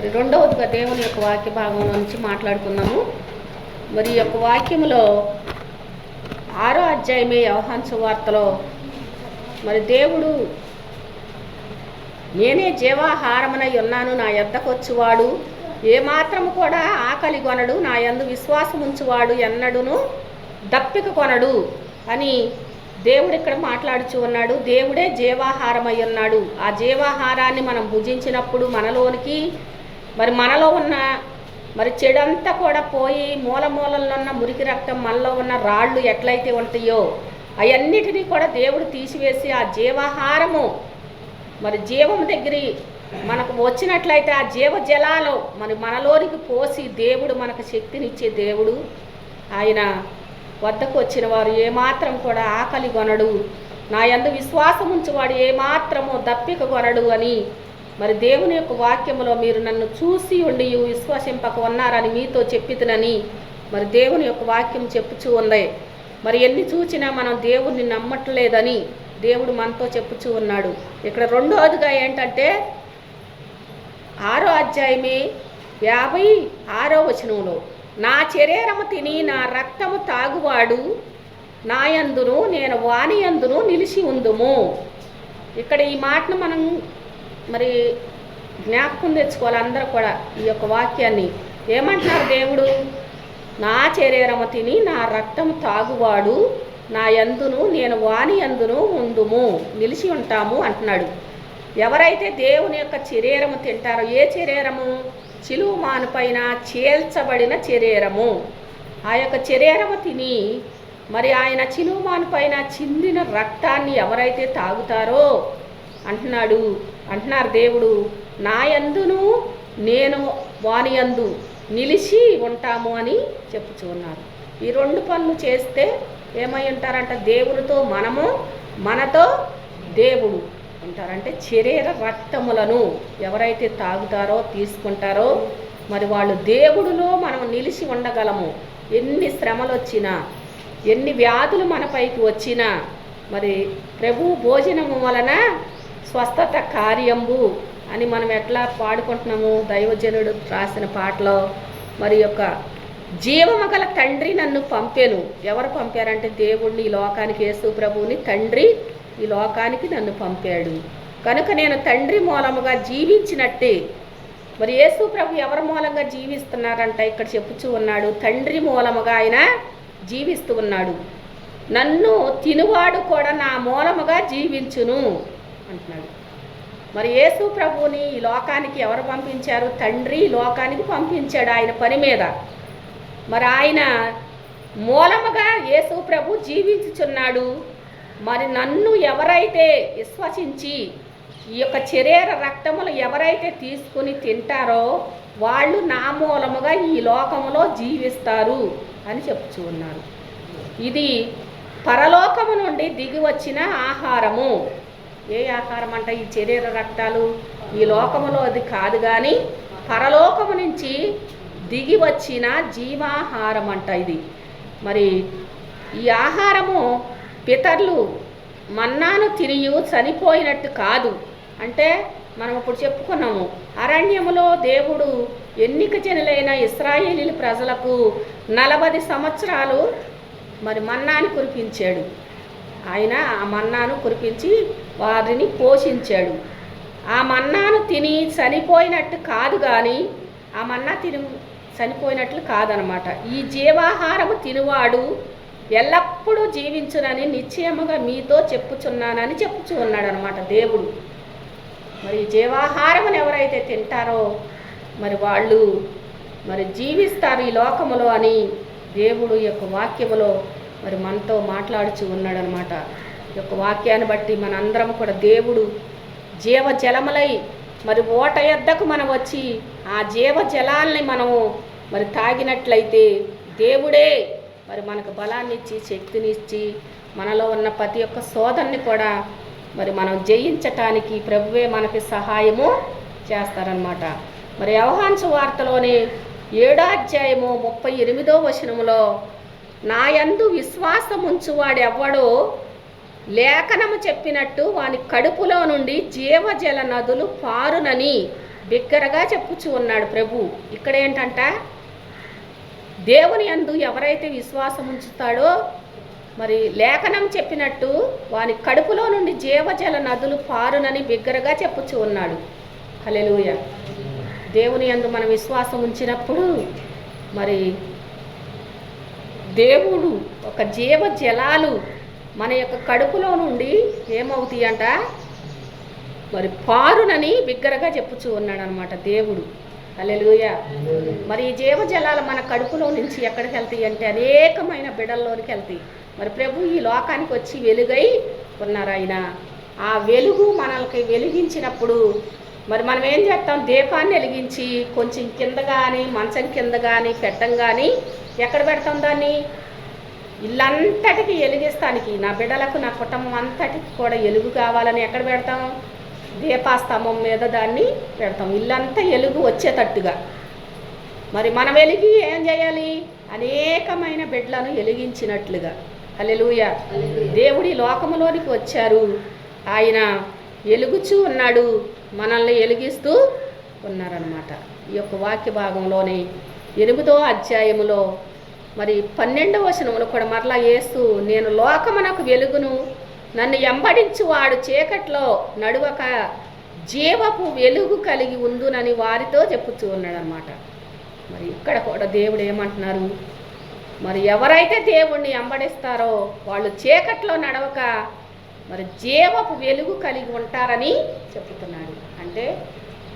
మరి రెండవదిగా దేవుని యొక్క వాక్య భాగం నుంచి మాట్లాడుకున్నాము మరి ఈ యొక్క వాక్యములో ఆరో అధ్యాయమే వ్యవహాన్ సువార్తలో మరి దేవుడు నేనే జీవాహారమునై ఉన్నాను నా ఎద్దకొచ్చువాడు ఏమాత్రము కూడా ఆకలి కొనడు నా యందు విశ్వాసం ఉంచువాడు ఎన్నడును దప్పిక కొనడు అని దేవుడు ఇక్కడ మాట్లాడుచు ఉన్నాడు. దేవుడే జీవాహారమై ఉన్నాడు. ఆ జీవాహారాన్ని మనం భుజించినప్పుడు మనలోనికి మరి మనలో ఉన్న మరి చెడంతా కూడా పోయి మూల మూలల్లో ఉన్న మురికి రక్తం మనలో ఉన్న రాళ్ళు ఎట్లయితే ఉంటాయో అవన్నిటినీ కూడా దేవుడు తీసివేసి ఆ జీవాహారము మరి జీవం దగ్గర మనకు వచ్చినట్లయితే ఆ జీవ జలాలు మరి మనలోనికి పోసి దేవుడు మనకు శక్తినిచ్చే దేవుడు. ఆయన వద్దకు వచ్చిన వారు ఏమాత్రం కూడా ఆకలి కొనడు. నా యందు విశ్వాసం ఉంచువాడు ఏమాత్రము దప్పిక కొనడు అని మరి దేవుని యొక్క వాక్యములో మీరు నన్ను చూసి ఉండి విశ్వసింపక ఉన్నారని మీతో చెప్పితునని మరి దేవుని యొక్క వాక్యం చెప్పుచూ ఉంది. మరి ఎన్ని చూచినా మనం దేవుణ్ణి నమ్మట్లేదని దేవుడు మనతో చెప్పుచూ ఉన్నాడు. ఇక్కడ రెండోదిగా ఏంటంటే ఆరో అధ్యాయమే యాభై ఆరో వచనంలో నా శరీరము తిని నా రక్తము తాగువాడు నాయందును నేను వాణియందును నిలిచి ఉందుము. ఇక్కడ ఈ మాటను మనం మరి జ్ఞాపకం తెచ్చుకోవాలి అందరూ కూడా ఈ యొక్క వాక్యాన్ని. ఏమంటున్నారు దేవుడు? నా శరీరము తిని నా రక్తము తాగువాడు నా యందును నేను వాని యందును ఉందుము నిలిచి ఉంటాము అంటున్నాడు. ఎవరైతే దేవుని యొక్క శరీరము తింటారో ఏ శరీరము? చిలువు మానుపైన చేల్చబడిన శరీరము. ఆ యొక్క శరీరము తిని మరి ఆయన చిలువు మానుపైన చిందిన రక్తాన్ని ఎవరైతే తాగుతారో అంటున్నాడు. అంటున్నారు దేవుడు నా యందును నేను వాని యందు నిలిచి ఉంటాము అని చెప్పుచూ ఉన్నారు. ఈ రెండు పనులు చేస్తే ఏమై ఉంటారంట? దేవునితో మనము మనతో దేవుడు ఉంటారంటే శరీర రక్తములను ఎవరైతే తాగుతారో తీసుకుంటారో మరి వాళ్ళు దేవుడిలో మనం నిలిచి ఉండగలము. ఎన్ని శ్రమలు వచ్చినా ఎన్ని వ్యాధులు మనపైకి వచ్చినా మరి ప్రభు భోజనము వలన స్వస్థత కార్యంబు అని మనం ఎట్లా పాడుకుంటున్నాము? దైవజనుడు రాసిన పాటలో. మరి యొక్క జీవము గల తండ్రి నన్ను పంపాను. ఎవరు పంపారంటే దేవుణ్ణి ఈ లోకానికి యేసు ప్రభువుని తండ్రి ఈ లోకానికి నన్ను పంపాడు. కనుక నేను తండ్రి మూలముగా జీవించినట్టే. మరి యేసు ప్రభు ఎవరి మూలంగా జీవిస్తున్నారంట? ఇక్కడ చెప్పుచూ ఉన్నాడు తండ్రి మూలముగా ఆయన జీవిస్తూ ఉన్నాడు. నన్ను తినువాడు కూడా నా మూలముగా జీవించును. అంటున్నాడు మరి యేసు ప్రభువుని ఈ లోకానికి ఎవరు పంపించారు? తండ్రి లోకానికి పంపించాడు ఆయన పని మీద. మరి ఆయన మూలముగా యేసు ప్రభు జీవించుచున్నాడు. మరి నన్ను ఎవరైతే విశ్వసించి ఈ యొక్క శరీర రక్తములు ఎవరైతే తీసుకుని తింటారో వాళ్ళు నా మూలముగా ఈ లోకములో జీవిస్తారు అని చెప్పుచూ ఉన్నారు. ఇది పరలోకము నుండి దిగి వచ్చిన ఆహారము. ఏ ఆహారం అంట ఈ శరీర రక్తాలు? ఈ లోకములో అది కాదు కానీ పరలోకము నుంచి దిగి వచ్చిన జీవాహారం అంట ఇది. మరి ఈ ఆహారము పితరులు మన్నాను తినియు చనిపోయినట్టు కాదు. అంటే మనం ఇప్పుడు చెప్పుకున్నాము అరణ్యములో దేవుడు ఎన్నిక జనులైన ఇస్రాయేలీల ప్రజలకు నలభై సంవత్సరాలు మరి మన్నాని కురిపించాడు. ఆయన ఆ మన్నాను కురిపించి వారిని పోషించాడు. ఆ మన్నాను తిని చనిపోయినట్టు కాదు కానీ ఆ మన్నా తిని చనిపోయినట్లు కాదనమాట. ఈ జీవాహారము తినువాడు ఎల్లప్పుడూ జీవించునని నిశ్చయముగా మీతో చెప్పుచున్నానని చెప్పుచు ఉన్నాడు అనమాట దేవుడు. మరి జీవాహారమును ఎవరైతే తింటారో మరి వాళ్ళు మరి జీవిస్తారు ఈ లోకములో అని దేవుడు యొక్క వాక్యములో మరి మనతో మాట్లాడుచు ఉన్నాడనమాట. యొక్క వాక్యాన్ని బట్టి మనందరం కూడా దేవుడు జీవ జలములై మరి ఓట ఎద్దకు మనం వచ్చి ఆ జీవ జలాల్ని మనము మరి తాగినట్లయితే దేవుడే మరి మనకు బలాన్ని ఇచ్చి శక్తిని ఇచ్చి మనలో ఉన్న ప్రతి ఒక్క సోదరుని కూడా మరి మనం జయించటానికి ప్రభువే మనకి సహాయము చేస్తారనమాట మరి అవహాంశ వార్తలోని ఏడో అధ్యాయము ముప్పై ఎనిమిదో వచనములో నా యందు లేఖనము చెప్పినట్టు వాని కడుపులో నుండి జీవజల నదులు పారునని బిగ్గరగా చెప్పుచూ ఉన్నాడు ప్రభు. ఇక్కడ ఏంటంట? దేవుని యందు ఎవరైతే విశ్వాసం ఉంచుతాడో మరి లేఖనం చెప్పినట్టు వాని కడుపులో నుండి జీవజల నదులు పారునని బిగ్గరగా చెప్పుచూ ఉన్నాడు. హలెలుయ దేవుని యందు మనం విశ్వాసం ఉంచినప్పుడు మరి దేవుడు ఒక జీవ జలాలు మన యొక్క కడుపులో నుండి ఏమవుతాయి అంట మరి పారునని బిగ్గరగా చెప్పుచూ ఉన్నాడు అనమాట దేవుడు అల్లెలుయ మరి ఈ జీవజలాలు మన కడుపులో నుంచి ఎక్కడికి వెళ్తాయి అంటే అనేకమైన బిడల్లోనికి వెళ్తాయి. మరి ప్రభు ఈ లోకానికి వచ్చి వెలుగై ఉన్నారు ఆయన. ఆ వెలుగు మనల్కి వెలిగించినప్పుడు మరి మనం ఏం చేస్తాం? దీపాన్ని వెలిగించి కొంచెం కింద కానీ మంచం కింద కానీ పెట్టం కానీ ఎక్కడ పెడతాం దాన్ని? ఇల్లంతటికి వెలిగిస్తానికి నా బిడ్డలకు నా కుటుంబం అంతటికి కూడా ఎలుగు కావాలని ఎక్కడ పెడతాం? దీపాస్తంభం మీద దాన్ని పెడతాం. ఇల్లంతా ఎలుగు వచ్చేటట్టుగా. మరి మనం వెలిగి ఏం చేయాలి? అనేకమైన బిడ్డలను వెలిగించినట్లుగా అలెలుయ దేవుడి లోకములోనికి వచ్చారు. ఆయన వెలుగుచూ ఉన్నాడు. మనల్ని వెలిగిస్తూ ఉన్నారనమాట ఈ యొక్క వాక్య భాగంలోని ఎనిమిదో అధ్యాయములో మరి పన్నెండవ వచనములు కూడా మరలా వేస్తూ నేను లోకమునకు వెలుగును. నన్ను ఎంబడించు వాడు చీకట్లో నడువక జీవపు వెలుగు కలిగి ఉందునని వారితో చెప్పుతూ ఉన్నాడనమాట మరి ఇక్కడ కూడా దేవుడు ఏమంటున్నారు? మరి ఎవరైతే దేవుణ్ణి ఎంబడిస్తారో వాళ్ళు చీకట్లో నడవక మరి జీవపు వెలుగు కలిగి ఉంటారని చెప్తున్నాడు అంటే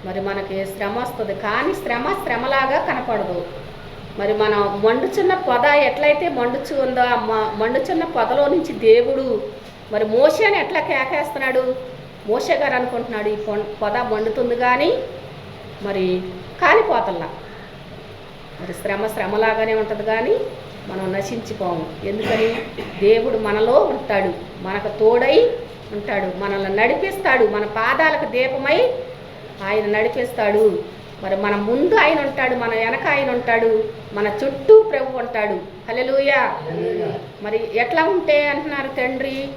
మరి మనకి శ్రమ వస్తుంది కానీ శ్రమ శ్రమలాగా కనపడదు. మరి మనం మండుచున్న పొద ఎట్లయితే మండుచు ఉందో ఆ మండుచున్న పొదలో నుంచి దేవుడు మరి మోషని ఎట్లా కేకేస్తున్నాడు? మోషే గారు అనుకుంటున్నాడు ఈ పొద మండుతుంది కానీ మరి కాలిపోతల్లా. మరి శ్రమ శ్రమలాగానే ఉంటుంది కానీ మనం నశించిపోము. ఎందుకని? దేవుడు మనలో ఉంటాడు మనకు తోడై ఉంటాడు మనల్ని నడిపిస్తాడు మన పాదాలకు దీపమై ఆయన నడిపిస్తాడు. మరి మన ముందు ఆయన ఉంటాడు మన వెనక ఆయన ఉంటాడు మన చుట్టూ ప్రభు ఉంటాడు. హల్లెలూయా. మరి ఎట్లా ఉంటే అంటున్నారు తండ్రి?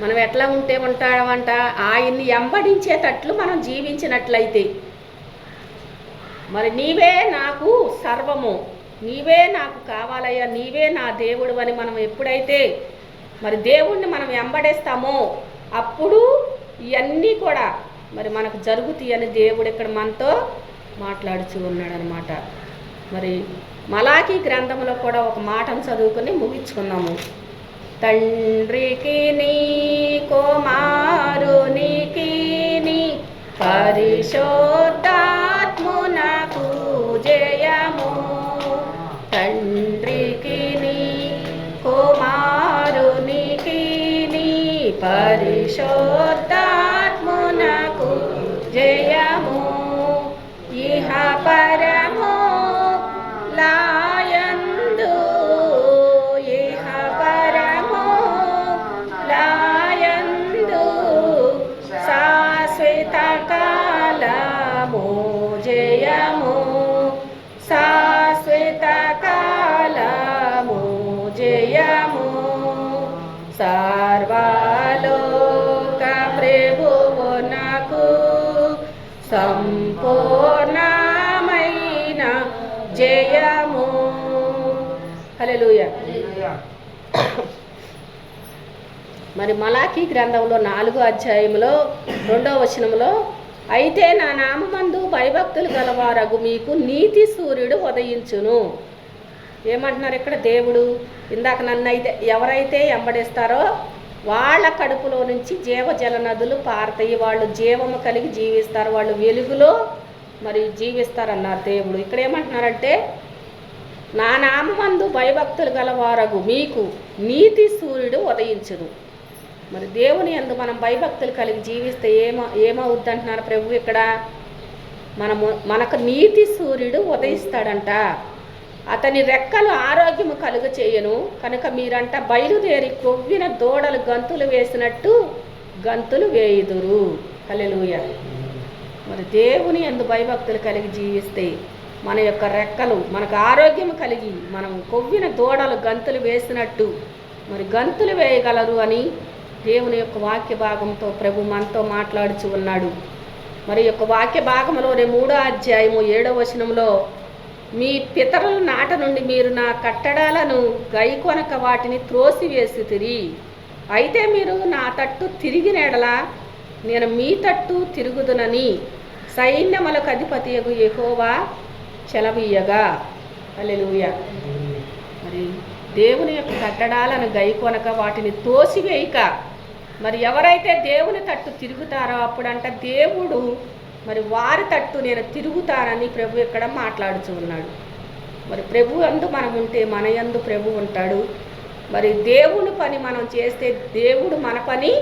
మనం ఎట్లా ఉంటే ఉంటామంట ఆయన్ని ఎంబడించేటట్లు మనం జీవించినట్లయితే. మరి నీవే నాకు సర్వము. నీవే నాకు కావాలయ్యా. నీవే నా దేవుడు అని మనం ఎప్పుడైతే మరి దేవుణ్ణి మనం వెంబడేస్తామో అప్పుడు ఇవన్నీ కూడా మరి మనకు జరుగుతాయని దేవుడు ఇక్కడ మనతో మాట్లాడుచూ ఉన్నాడు అనమాట మరి మలాకి గ్రంథంలో కూడా ఒక మాటను చదువుకొని ముగించుకున్నాము తండ్రికి నీ కోమా సర్వలోక ప్రభువునకు సంపూర్ణమైన జయము. హల్లెలూయా. మరి మలాఖీ గ్రంథంలో నాలుగో అధ్యాయంలో రెండో వచనంలో అయితే నా నామందు భయభక్తులు గలవారగు మీకు నీతి సూర్యుడు ఉదయించును. ఏమంటున్నారు ఇక్కడ దేవుడు? ఇందాక నన్ను అయితే ఎవరైతే ఎంబడిస్తారో వాళ్ళ కడుపులో నుంచి జీవజల నదులు పారతాయి. వాళ్ళు జీవము కలిగి జీవిస్తారు. వాళ్ళు వెలుగులో మరి జీవిస్తారన్నారు దేవుడు. ఇక్కడ ఏమంటున్నారంటే నా నామందు భయభక్తులు గలవారగు మీకు నీతి సూర్యుడు ఉదయించును. మరి దేవుని యందు మనం భయభక్తులు కలిగి జీవిస్తే ఏమ ఏమవుద్ది అంటున్నారు ప్రభు ఇక్కడ? మనము మనకు నీతి సూర్యుడు ఉదయిస్తాడంట. అతని రెక్కలు ఆరోగ్యము కలుగ చేయను కనుక మీరంట బయలుదేరి కొవ్విన దూడలు గంతులు వేసినట్టు గంతులు వేయుదురు. కలెలుయ మరి దేవుని ఎందు భయభక్తులు కలిగి జీవిస్తే మన యొక్క రెక్కలు మనకు ఆరోగ్యం కలిగి మనం కొవ్విన దూడలు గంతులు వేసినట్టు మరి గంతులు వేయగలరు అని దేవుని యొక్క వాక్య భాగంతో ప్రభు మనతో మాట్లాడుచు ఉన్నాడు. మరి యొక్క వాక్య భాగంలోనే మూడో అధ్యాయము ఏడో వచనంలో మీ పితరుల నాట నుండి మీరు నా కట్టడాలను గైకొనక వాటిని త్రోసివేసి అయితే మీరు నా తట్టు తిరిగి నెడలా నేను మీ తట్టు తిరుగుదునని సైన్యములకు అధిపతి ఎహోవా చెలవీయగా. హల్లెలూయా. మరి దేవుని యొక్క కట్టడాలను గైకొనక వాటిని తోసివేయక. మరి ఎవరైతే దేవుని తట్టు తిరుగుతారో అప్పుడంట దేవుడు మరి వారి తట్టు నేను తిరుగుతానని ప్రభు ఇక్కడ మాట్లాడుతూ ఉన్నాడు. మరి ప్రభు అందు మనం ఉంటే మన యందు ప్రభు ఉంటాడు. మరి దేవుని పని మనం చేస్తే దేవుడు మన పని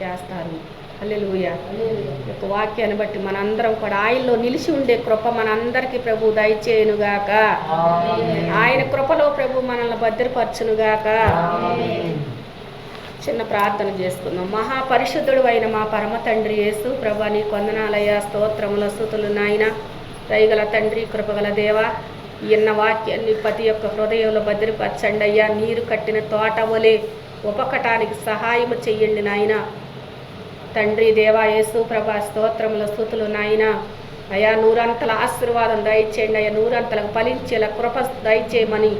చేస్తారు హల్లెలూయా. ఈ యొక్క వాక్యాన్ని బట్టి మనందరం కూడా ఆయనలో నిలిచి ఉండే కృప మనందరికీ ప్రభు దయచేయునుగాక. ఆయన కృపలో ప్రభు మనల్ని భద్రపరచునుగాక. చిన్న ప్రార్థన చేసుకుందాం. మహాపరిశుద్ధుడు అయిన మా పరమ తండ్రి యేసు ప్రభా నీ కొందనాలయ స్తోత్రముల స్థుతులు నాయన. రైగల తండ్రి కృపగల దేవ ఎన్న వాక్యాన్ని ప్రతి యొక్క హృదయంలో భద్రపరచండి అయ్యా. నీరు కట్టిన తోట వలె ఉపకటానికి సహాయము చెయ్యండి నాయన. తండ్రి దేవా యేసు ప్రభా స్తోత్రముల స్థుతులు నాయన. అయా నూరంతల ఆశీర్వాదం దయచేయండి అయ్యా. నూరంతలకు ఫలించేలా కృప దయచేయమని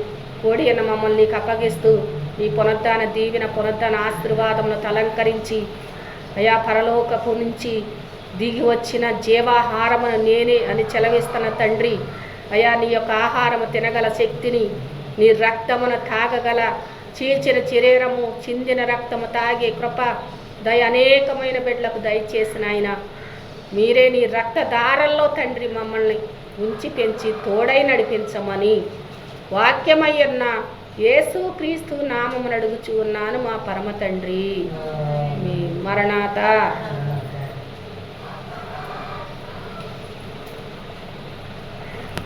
కోడి అన్న మమ్మల్ని నీకు అప్పగిస్తూ ఈ పునరుద్ధాన దీవిన పునరుద్ధాన ఆశీర్వాదమును తలంకరించి అయా పరలోకపు నుంచి దిగి వచ్చిన జీవాహారమును నేనే అని చెలవిస్తున్న తండ్రి అయా నీ యొక్క ఆహారము తినగల శక్తిని నీ రక్తమును తాగగల చీల్చిన శరీరము చిందిన రక్తము తాగే కృప దయ అనేకమైన బిడ్డలకు దయచేసిన ఆయన. మీరే నీ రక్తధారల్లో తండ్రి మమ్మల్ని ఉంచి పెంచి తోడై నడిపించమని వాక్యమయ్యన్న యేసు క్రీస్తు నామమునడుగుచు ఉన్నాను మా పరమ తండ్రి. మీ మరణాత.